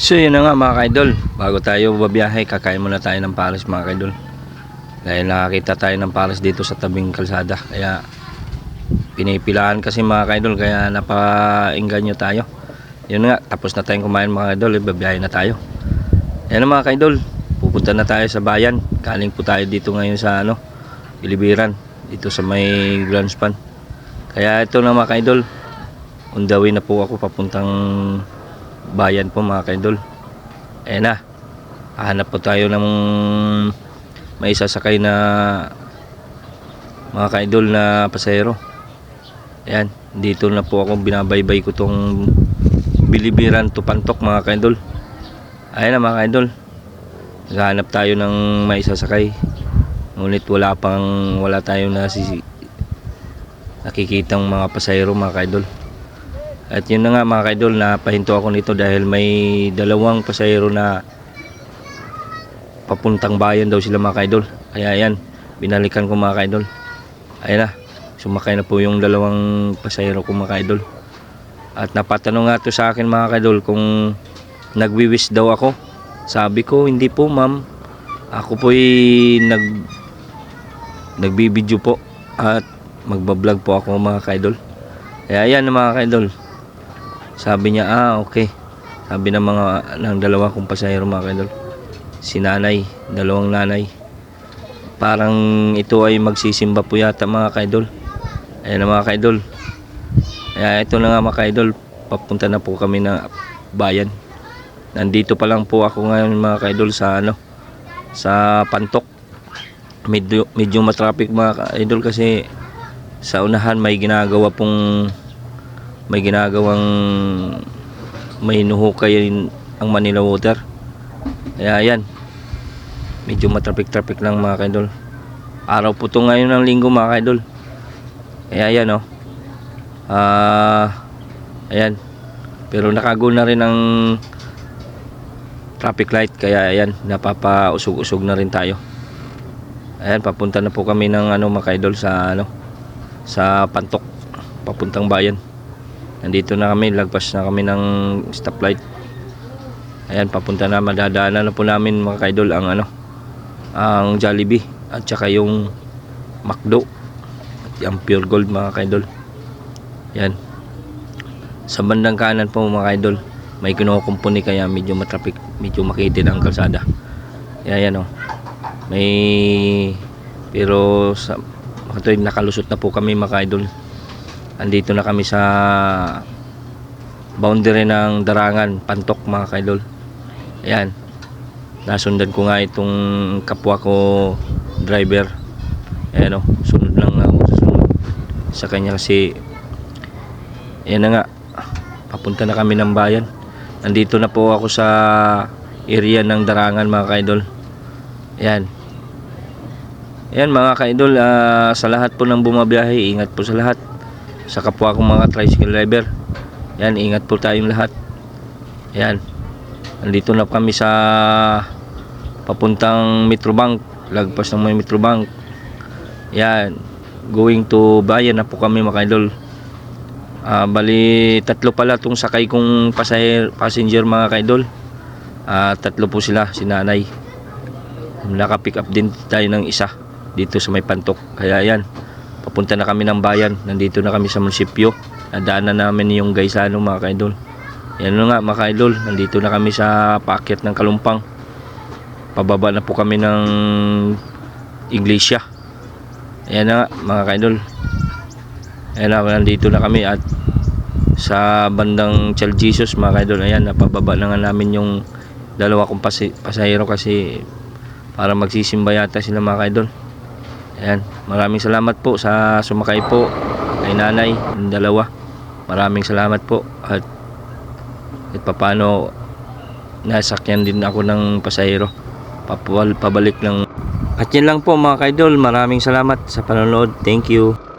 So yun na nga mga kaidol, bago tayo babiyahe, kakain muna tayo ng pares mga kaidol. Dahil nakakita tayo ng pares dito sa tabing kalsada, kaya pinipilaan kasi mga kaidol, kaya napainganyo tayo. Yun nga, tapos na tayong kumain mga kaidol, eh, babiyahe na tayo. Yan na mga kaidol, pupunta na tayo sa bayan. Galing po tayo dito ngayon sa ano, Bilibiran, dito sa may Grand Span. Kaya ito na mga kaidol, on the na po ako papuntang bayan po mga kaidol. Ayan na. Hahanap po tayo ng may sasakay na mga kaidol na pasahero. Ayan. Dito na po ako binabaybay ko tong bilibiran to pantok mga kaidol. Ayan na mga kaidol. Naghahanap tayo ng may sasakay. Ngunit wala pang wala tayong nasi nakikitang mga pasahero mga kaidol. At yun na nga mga kaidol, napahinto ako nito dahil may dalawang pasahero na papuntang bayan daw sila mga kaidol. Kaya yan, binalikan ko mga kaidol. Ayan na, sumakay na po yung dalawang pasahero ko mga kaidol. At napatanong nga to sa akin mga kaidol kung nagwiwis daw ako. Sabi ko, hindi po ma'am. Ako po nag nagbibideo po at magbablog po ako mga kaidol. Kaya yan mga kaidol. Sabi niya, ah okay. Sabi ng mga ng dalawa kong pasahero mga kaidol. Si nanay, dalawang nanay. Parang ito ay magsisimba po yata mga kaidol. Ayan na mga kaidol. Kaya ito na nga mga kaidol. Papunta na po kami na bayan. Nandito pa lang po ako ngayon mga kaidol sa ano sa Pantok. Medyo, medyo matraffic mga kaidol kasi sa unahan may ginagawa pong may ginagawang may nuhukay ang Manila Water. Kaya yan medyo matraffic-traffic lang mga kaidol. Araw po to ngayon ng linggo mga kaidol. Kaya yan oh. Ah ayan. Pero nakago na rin ang traffic light kaya ayan napapausog-usog na rin tayo. Ayan papunta na po kami ng ano mga kaidol sa ano sa Pantok papuntang bayan nandito na kami lagpas na kami ng stoplight. Ayan papunta na madadaanan na po namin mga kaidol ang ano ang Jollibee at saka yung McDo. At yung Pure Gold mga kaidol. Yan sa bandang kanan po mga kaidol may kinukumpuni kaya medyo matraffic medyo makitid ang kalsada. Yan yan oh. May pero sa mga tuwing nakalusot na po kami mga idol andito na kami sa boundary ng Darangan Pantok mga kaidol. Ayan. Nasundan ko nga itong kapwa ko driver. Ayan o sunod lang ako sa sunod sa kanya kasi ayan na nga. Papunta na kami ng bayan. Nandito na po ako sa area ng Darangan mga kaidol. Ayan. Ayan mga kaidol ah, sa lahat po ng bumabiyahe ingat po sa lahat sa kapwa kong mga tricycle driver. Yan ingat po tayong lahat. Yan. Nandito na kami sa papuntang Metrobank lagpas ng may Metrobank yan. Going to bayan na po kami mga idol. Ah, bali tatlo pala tong sakay kong pasahero, passenger mga kaidol. Ah, tatlo po sila si nanay. Naka-pick up din tayo ng isa dito sa may pantok. Kaya yan papunta na kami ng bayan. Nandito na kami sa munisipyo. Nadaanan namin yung Gaisano mga kaidol. Yan nga mga kaidol. Nandito na kami sa paakyat ng Kalumpang. Pababa na po kami ng Iglesia. Yan nga mga kaidol. Yan na nandito na kami at sa bandang Chal Jesus mga kaidol ayan napababa na nga namin yung dalawa kong pasahero kasi para magsisimba yata sila mga kaidol Ayan, maraming salamat po sa sumakay po kay nanay, yung dalawa. Maraming salamat po at at papano nasakyan din ako ng pasahero. Papawal, pabalik ng At yan lang po mga kaidol, maraming salamat sa panonood. Thank you.